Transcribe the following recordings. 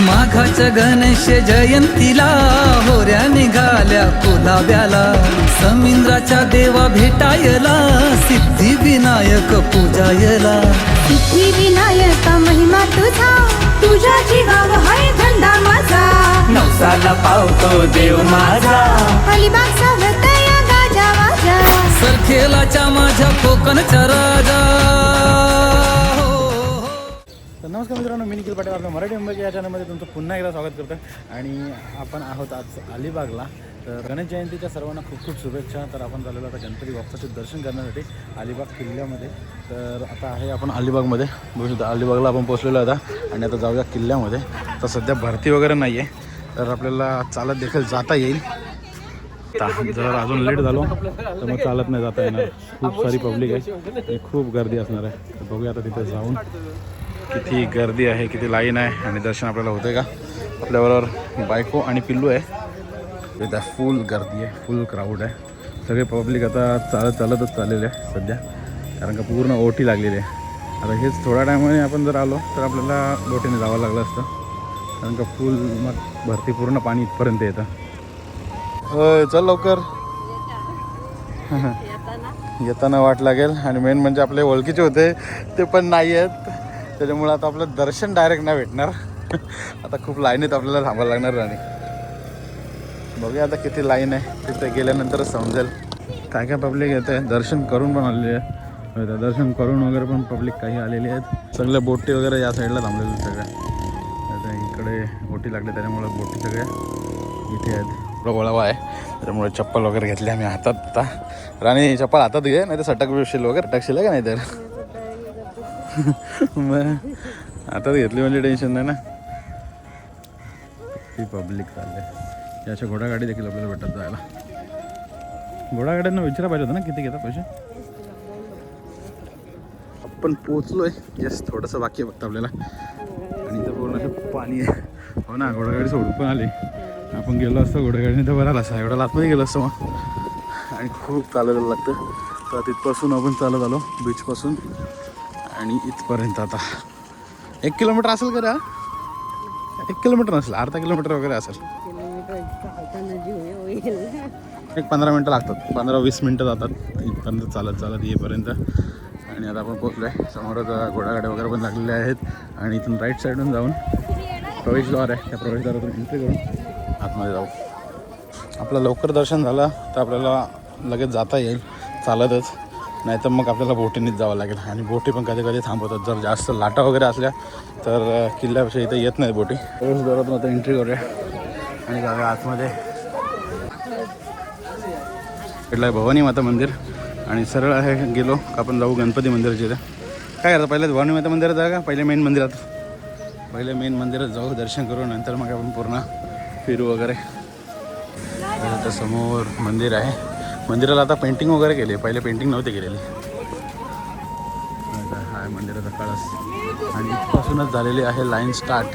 माघाच्या गणेश जयंतीला होऱ्या निघाल्या कुलाब्याला. समिंद्राच्या देवा भेटायला सिद्धी विनायक पूजायला. सिद्धी विनायका महिमा तुझा तुझ्या जीवाव हाय धंदा माझा. नवसाला पावतो देव माझा. अलिबाग सावतया गाजा वाजा. सरखेलाच्या माझ्या कोकणच्या राजा. नमस्कार मित्रांनो मी निखिल पाटील. आपल्या मराठी मुंबईच्या या चॅनलमध्ये तुमचं पुन्हा एकदा स्वागत करतो आणि आपण आहोत आज अलिबागला. तर गणेश जयंतीच्या सर्वांना खूप खूप शुभेच्छा. तर आपण झालेलो आता गणपती बाप्पाचे दर्शन करण्यासाठी अलिबाग किल्ल्यामध्ये. तर आता आहे आपण अलिबागमध्ये. बघू शकता अलिबागला आपण पोचलेलो आता. आणि आता जाऊया किल्ल्यामध्ये. तर सध्या भरती वगैरे नाही आहे तर आपल्याला चालत देखील जाता येईल. जर अजून लेट झालो तर मग चालत नाही जाता येणार. खूप सारी पब्लिक आहे. खूप गर्दी असणार आहे. तर बघूया आता तिथे जाऊन. किती गर्दी आहे किती लाईन आहे आणि दर्शन आपल्याला होते का? आपल्याबरोबर बायको आणि पिल्लू आहे. त्या फुल गर्दी आहे फुल क्राऊड आहे. सगळे पब्लिक आता चालत चालतच चाललेले आहे सध्या. कारण का पूर्ण ओटी लागलेली आहे. आता हेच थोड्या टायमाने आपण जर आलो तर आपल्याला बोटीने जावं लागलं असतं. कारण का फुल मग भरती पूर्ण पाणी इथपर्यंत येतं. होय चल लवकर. येताना वाट लागेल. आणि मेन म्हणजे आपले ओळखीचे होते ते पण नाही आहेत त्याच्यामुळे आता आपलं दर्शन डायरेक्ट नाही भेटणार. आता खूप लाईनीत आपल्याला थांबायला लागणार राणी. बघूया आता किती लाईन आहे. तिथे गेल्यानंतरच समजेल. काय काय पब्लिक येते दर्शन करून पण आलेले आहे. तर दर्शन करून वगैरे पण पब्लिक काही आलेली आहेत. सगळ्या बोटी वगैरे या साईडला थांबलेल्या सगळ्या आता इकडे बोटी लागली त्याच्यामुळे बोटी सगळ्या इथे आहेत. वळवा आहे. त्याच्यामुळे चप्पल वगैरे घेतली आम्ही हातात आता. राणी चप्पल हातात घे नाही तर सटक विशील वगैरे टाकशील का नाही तर मग हातात घेतली म्हणजे टेन्शन नाही ना? ती पब्लिक चालले या अशा घोडागाडी देखील आपल्याला भेटत जायला. घोडागाड्यांना विचारा पाहिजे होतं ना किती घेतात पैसे? आपण पोचलोय येस थोडंसं बाकी आहे फक्त आपल्याला. आणि इथं पूर्ण असं पाणी आहे. हो ना घोडागाडी सोडून पण आली. आपण गेलो असतो घोडागाडीने तर बरा असा एवढा लातमध्ये गेलो असतो मग. आणि खूप चालायला लागतं. तर तिथपासून आपण चालत आलो बीचपासून आणि इथपर्यंत आता. एक किलोमीटर असेल का एक किलोमीटर नसेल अर्धा किलोमीटर वगैरे असेल. एक पंधरा मिनटं लागतात. पंधरा वीस मिनटं जातात. इथपर्यंत चालत चालत येईपर्यंत. आणि आता आपण पोचलो आहे समोरच घोडागाड्या वगैरे पण लागलेल्या आहेत. आणि इथून राईट साईडून जाऊन प्रवेशद्वार आहे. त्या प्रवेशद्वारातून एंट्री करून आतमध्ये जाऊ. आपलं लवकर दर्शन झालं तर आपल्याला लगेच जाता येईल. चालतच. नाहीतर मग आपल्याला बोटीनेच जावं लागेल. आणि बोटी पण कधी कधी थांबवतात. जर जास्त लाटा वगैरे असल्या तर किल्ल्यापेक्षा इथे येत नाही बोटी. प्रवेशद्वारातून आता एंट्री करूया. आणि जाऊया आतमध्ये. इकडलं आहे भवानी माता मंदिर. आणि सरळ आहे गेलो. का आपण जाऊ गणपती मंदिराच्या इथे. काय करता? पहिले भवानी माता मंदिरात जा का? पहिले मेन मंदिरात? पहिले मेन मंदिरात जाऊ दर्शन करू. नंतर मग आपण पूर्ण फिरू वगैरे. समोर मंदिर आहे. मंदिराला आता पेंटिंग वगैरे केले पहिले पेंटिंग नव्हते केलेली. हाय मंदिराचा कळस. आणि इथपासूनच झालेली आहे लाईन स्टार्ट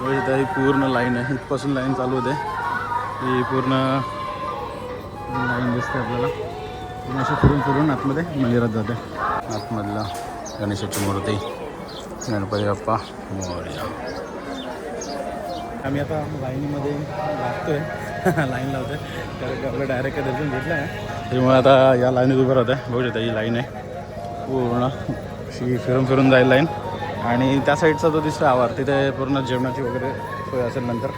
हो, इथं ही पूर्ण लाईन आहे. इथपासून लाईन चालू होते. ही पूर्ण लाईन दिसते आपल्याला. पूर्ण अशी फिरून फिरून आतमध्ये मंदिरात जाते. आतमधला गणेशाची मूर्ती गणपती बाप्पा मोरया. आम्ही आता लाईनीमध्ये आहे लाईन लावतोय. कारण की आपलं डायरेक्ट दर्शन घेतलं आहे त्यामुळे आता या लाईनीत उभं राहतं आहे बघू शकता ही लाईन आहे. पूर्ण अशी फिरून फिरून जाईल लाईन. आणि त्या साईडचा जो दिसतो आवार तिथे पूर्ण जेवणाची वगैरे सोय असेल नंतर.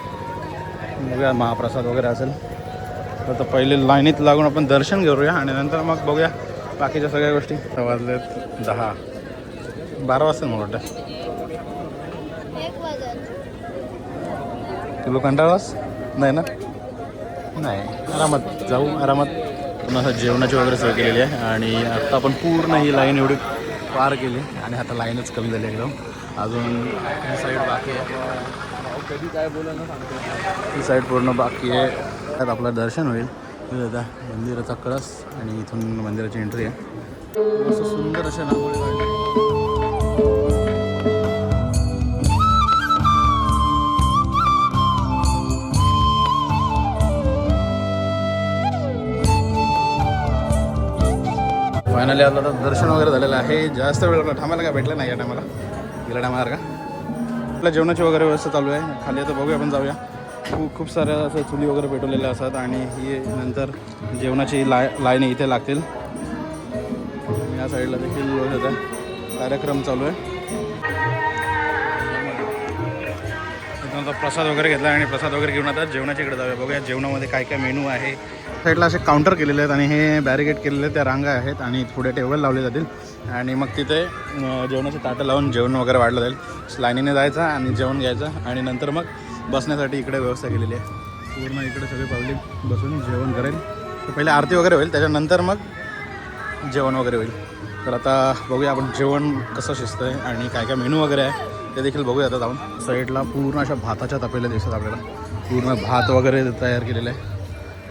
बघूया महाप्रसाद वगैरे असेल. तर आता पहिले लाईनीत लागून आपण दर्शन करूया आणि नंतर मग बघूया बाकीच्या सगळ्या गोष्टी. आता वाजलेत दहा. बारा वाजता मला वाटतं. तुला कंटाळास नाही ना? नाही आरामात जाऊ आरामात पुन्हा असं जेवणाची वगैरे सोय केलेली आहे आणि आत्ता आपण पूर्ण ही लाईन एवढी पार केली आणि आता लाईनच कमी झाली एकदम. अजून ही साईड बाकी आहे. कधी काय बोला ना ही साईड पूर्ण बाकी आहे. त्यात आपलं दर्शन होईल. आता मंदिराचा कळस आणि इथून मंदिराची एंट्री आहे. असं सुंदर अशा रांगोळी काढली फायनली आता दर्शन वगैरे झालेलं आहे. जास्त वेळ थांबायला काय भेटलं नाही या टायमाला गेल्या टायमाला का आपल्या जेवणाची वगैरे व्यवस्था चालू आहे. खाली आता बघूया आपण जाऊया. खूप खूप साऱ्या असं चुली वगैरे पेटवलेल्या असतात आणि ही नंतर जेवणाची लाय लाईन इथे लागतील. या साईडला देखील होता कार्यक्रम चालू आहे. आता प्रसाद वगैरे घेतला आणि प्रसाद वगैरे घेऊन आता जेवणाच्या इकडे जाऊया. बघूया जेवणामध्ये काय काय मेनू आहे. साईडला असे काउंटर केलेले आहेत आणि हे बॅरिकेड केलेले त्या रांगा आहेत आणि पुढे टेबल लावले जातील. आणि मग तिथे जेवणाचं जेवणाची ताटं लावून जेवण वगैरे वाढलं जाईल. लाईनीने जायचं आणि जेवण घ्यायचं आणि नंतर मग बसण्यासाठी इकडे व्यवस्था केलेली आहे. पूर्ण इकडे सगळे पब्लिक बसून जेवण करेल. तर पहिले आरती वगैरे होईल त्याच्यानंतर मग जेवण वगैरे होईल. तर आता बघूया आपण जेवण कसं शिजतं आहे आणि काय काय मेनू वगैरे आहे. ते देखील बघूया आता जाऊन. साईडला पूर्ण अशा भाताच्या तपेल्या दिसतात आपल्याला. पूर्ण भात वगैरे तयार केलेलं आहे.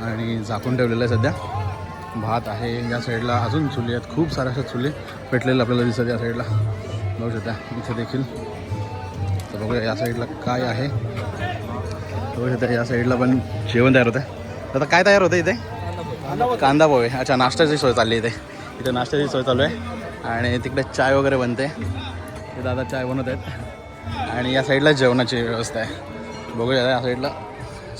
आणि झाकून ठेवलेलं आहे सध्या. भात आहे या साईडला अजून चुली आहेत. खूप साऱ्या अशा चुली पेटलेल्या आपल्याला दिसत या साईडला. बघू शकता इथे देखील. तर बघूया या साईडला काय आहे. बघू शकता या साईडला पण जेवण तयार होतं आता काय तयार होतं इथे? कांदा पोहे. अच्छा नाश्त्याची सोय चालली इथे. इथे नाश्त्याची सोय चालू आहे. आणि तिकडे चाय वगैरे बनते. हे दादा चाय बनवत आहेत. आणि या साईडला जेवणाची व्यवस्था आहे. बघूया या साईडला.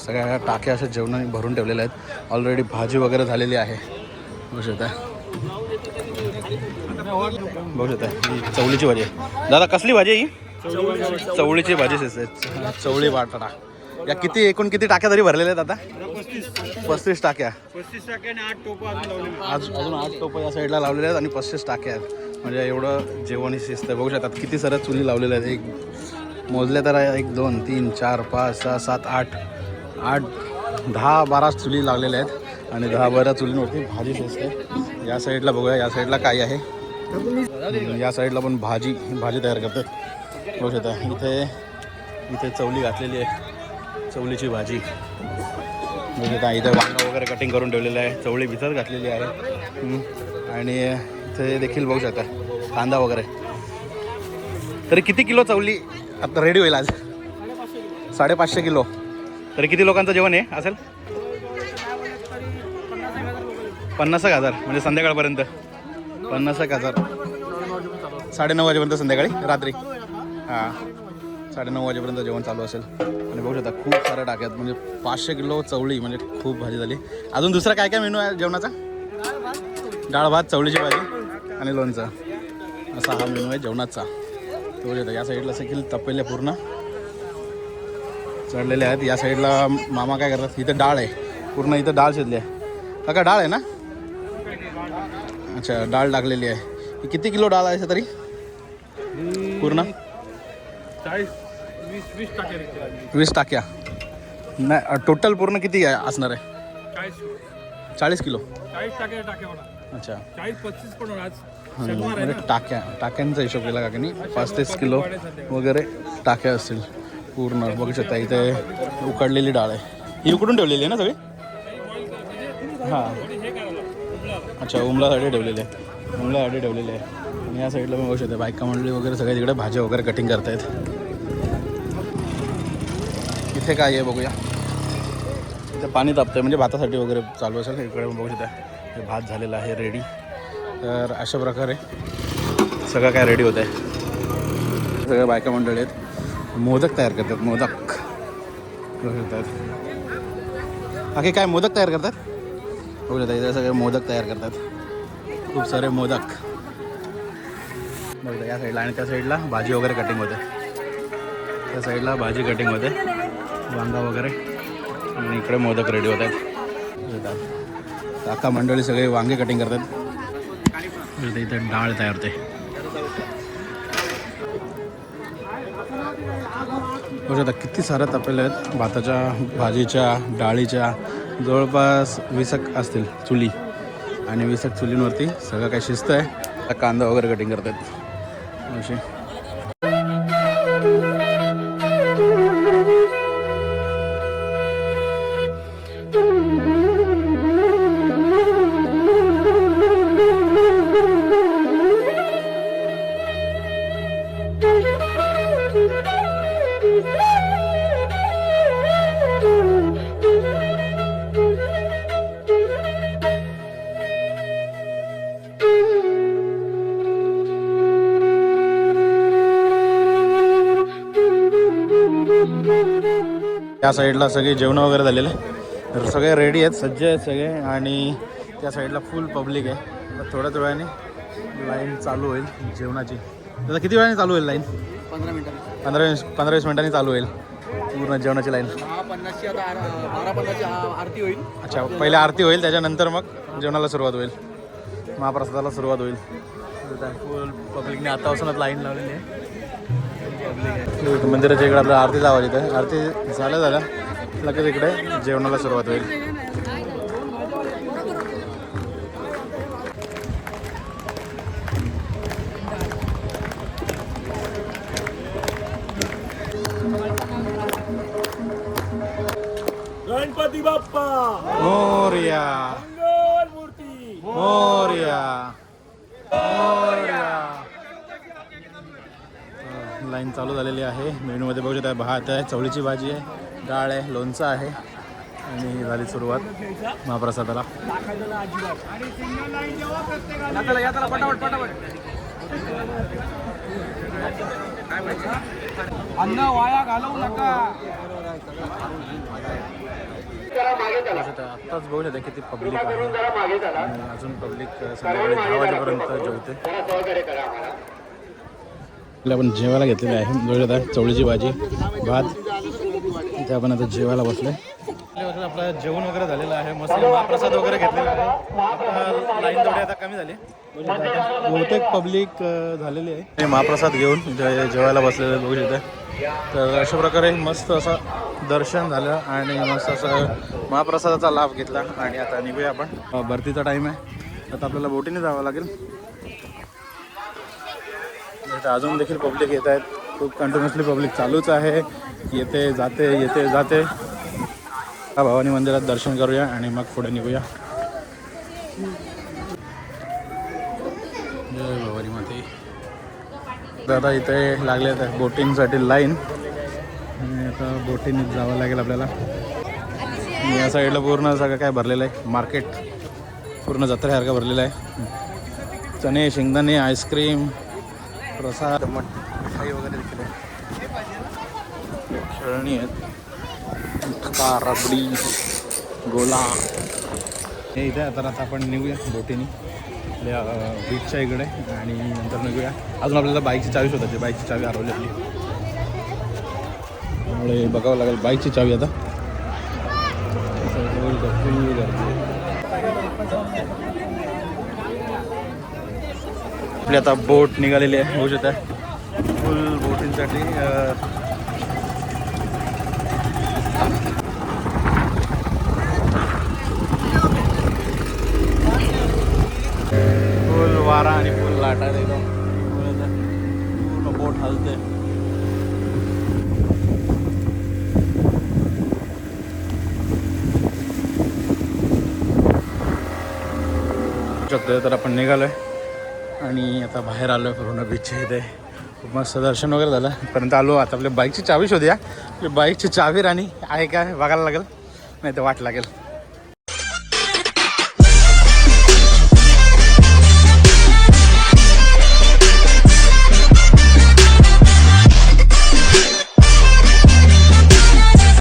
सगळ्या टाक्या अशा जेवणाने भरून ठेवलेल्या आहेत. ऑलरेडी भाजी वगैरे झालेली आहे. बघू शकता. बघू शकता. ही चवळीची भाजी आहे. दादा कसली भाजी आहे ही? चवळीची भाजी. चवळी वाटाटा या किती एकूण किती टाक्या तरी भरलेल्या आहेत आता? पस्तीस टाक्या आज अजून आठ टोपं या साईडला लावलेल्या आहेत आणि पस्तीस टाक्या आहेत. म्हणजे एवढं जेवण ही शिस्त बघू शकतात किती साऱ्या चुली लावलेल्या आहेत. एक मोजल्या तर एक दोन तीन चार पाच सहा सात आठ. आठ दहा बारा चुली लागलेल्या आहेत. आणि दहा बारा चुलींवरती भाजी शिजते या साईडला बघूया या साईडला काय आहे. या साईडला पण भाजी भाजी तयार करतात. बघू शकता इथे इथे चवली घातलेली आहे. चवलीची भाजी. म्हणजे काय इथं वांगा वगैरे कटिंग करून ठेवलेलं आहे. चवळी भिजत घातलेली आहे. आणि इथे देखील बघू शकता कांदा वगैरे. तरी किती किलो चवली आता रेडी होईल आज? साडेपाचशे किलो. तरी किती लोकांचं जेवण आहे? असेल? पन्नास एक हजार. म्हणजे संध्याकाळपर्यंत. पन्नास एक हजार. साडेनऊ वाजेपर्यंत संध्याकाळी? रात्री? हां. साडेनऊ वाजेपर्यंत जेवण चालू असेल. आणि बघू शकता खूप साऱ्या टाक्यात म्हणजे पाचशे किलो चवळी म्हणजे खूप भाजी झाली. अजून दुसरा काय काय मेनू आहे जेवणाचा? डाळ भात चवळीची भाजी आणि लोणचं. असा हा मेनू आहे जेवणाचा. तो येतं या साईडला देखील तपेल्या पूर्ण चढलेले आहेत. या साईडला मामा काय करतात इथं डाळ आहे. पूर्ण इथं डाळ शिजली आहे. काका डाळ आहे ना? अच्छा डाळ टाकलेली आहे. किती किलो डाळ आहे तरी? पूर्ण? वीस टाक्या नाही टोटल पूर्ण किती आहे असणार आहे? चाळीस किलो. अच्छा. म्हणजे टाक्या टाक्यांचा हिशोब केला का की नाही पाच तेच किलो वगैरे टाक्या असतील. पूर्ण बघू शकता इथे उकडलेली डाळ आहे. ही उकडून ठेवलेली आहे ना सगळी? हां. अच्छा उमलासाठी ठेवलेली आहे. उमलासाठी ठेवलेली आहे. आणि या साईडला बघू शकता बायका मंडळी वगैरे सगळे तिकडे भाज्या वगैरे कटिंग करतायत. इथे काय आहे बघूया. इथे पाणी तापतंय म्हणजे भातासाठी वगैरे चालू असेल. इकडे बघू शकता. हे भात झालेला आहे रेडी तर अशा प्रकारे सगळं काय रेडी होत आहे सगळ्या बायका मंडळी आहेत. मोदक तयार करतात मोदक. बघू बाकी काय मोदक तयार करतात? बघू शकता इथे सगळे मोदक तयार करतात. खूप सारे मोदक. बघू या साईडला आणि त्या साईडला भाजी वगैरे कटिंग होते. त्या साईडला भाजी कटिंग होते. वांगा वगैरे. आणि इकडे मोदक रेडी होत आहेत. काका मंडळी सगळे वांगे कटिंग करतात. इथे इथे डाळ तयार होते. बघा किती साऱ्या तपेल्या आहेत. भाताच्या भाजीच्या डाळीच्या जवळपास विसक असतील चुली. आणि विसक चुलींवरती सगळं काही शिस्त आहे. कांदा वगैरे कटिंग करतात. असे त्या साईडला सगळे जेवण वगैरे झालेले. तर सगळे रेडी आहेत सज्ज आहेत सगळे आणि त्या साईडला फुल पब्लिक आहे. थोड्याच वेळाने लाईन चालू होईल जेवणाची. आता किती वेळाने चालू होईल लाईन पंधरा मिनिटांनी. पंधरा वीस पंधरा वीस मिनिटांनी चालू होईल पूर्ण जेवणाची लाईन आरती होईल. अच्छा पहिले आरती होईल त्याच्यानंतर मग जेवणाला सुरुवात होईल. महाप्रसादाला सुरुवात होईल. फुल पब्लिकने आतापासूनच लाईन लावलेली आहे. पब्लिक आहे मंदिराच्या इकडे आपल्या आरतीचा आवाज येतो आरती झाल्या झाल्या लगेच इकडे जेवणाला सुरुवात होईल. गणपती बाप्पा! मोर्या. मोर्या. लाईन चालू झालेली आहे. मेनूमध्ये बघू शकता भात आहे चवळीची भाजी आहे डाळ आहे लोणचं आहे. आणि झाली सुरुवात महाप्रसादाला. अन्न वाया घालवू नका. आत्ताच बघू शकता किती पब्लिक आहे. अजून पब्लिक संध्याकाळी दहा वाजेपर्यंत जेवते. आपण जेवायला घेतलेलं आहे. बघू शकता चवळीची भाजी भात. इथे आपण आता जेवायला बसलोय. आपलं जेवण वगैरे झालेलं आहे. मस्त महाप्रसाद वगैरे घेतलेला आहे. लाईन थोडी आता कमी झाली. बहुतेक पब्लिक झालेली आहे. महाप्रसाद घेऊन जेवायला बसलेले बघू शकता. तर अशा प्रकारे मस्त असं दर्शन झालं आणि मस्त असं महाप्रसादाचा लाभ घेतला. आणि आता निघूया आपण. भरतीचा टाईम आहे. आता आपल्याला बोटीने जावं लागेल. इथं अजून देखील पब्लिक येत आहेत. खूप कंटिन्युअसली पब्लिक चालूच आहे. येते जाते येते जाते. हा भवानी मंदिरात दर्शन करूया आणि मग पुढे निघूया. जय भवानी माते. दादा इथे लागले आहेत बोटिंगसाठी लाईन. आणि आता बोटीने जावं लागेल आपल्याला. या साईडला पूर्ण सगळं काय भरलेलं आहे. मार्केट पूर्ण जत्रेसारखं भरलेलं आहे. चणे शेंगदाणे आईस्क्रीम प्रसाद. मिठाई वगैरे देखील आहे. खेळणी आहेत. का रबडी गोला. हे इथे आता आता आपण निघूया बोटीने. आपल्या बीचच्या इकडे. आणि नंतर निघूया. अजून आपल्याला बाईकची चावी शोधायची. बाईकची चावी हरवली आपली. त्यामुळे बघावं लागेल बाईकची चावी आता. गर्दी आपली आता बोट निघालेली आहे होऊ शकता. फुल बोटिंगसाठी अं, फुल वारा आणि फुल लाटा एकदम. पूर्ण बोट हलते शकतो तर आपण निघालोय. आणि आता बाहेर आलोय पूर्ण बीच इथे. खूप मस्त दर्शन वगैरे झालं. परंतु आलो आता आपल्या बाईकची चावी शोधूया. आपली बाईकची चावी राणी आहे काय बघायला लागेल. नाही तर वाट लागेल.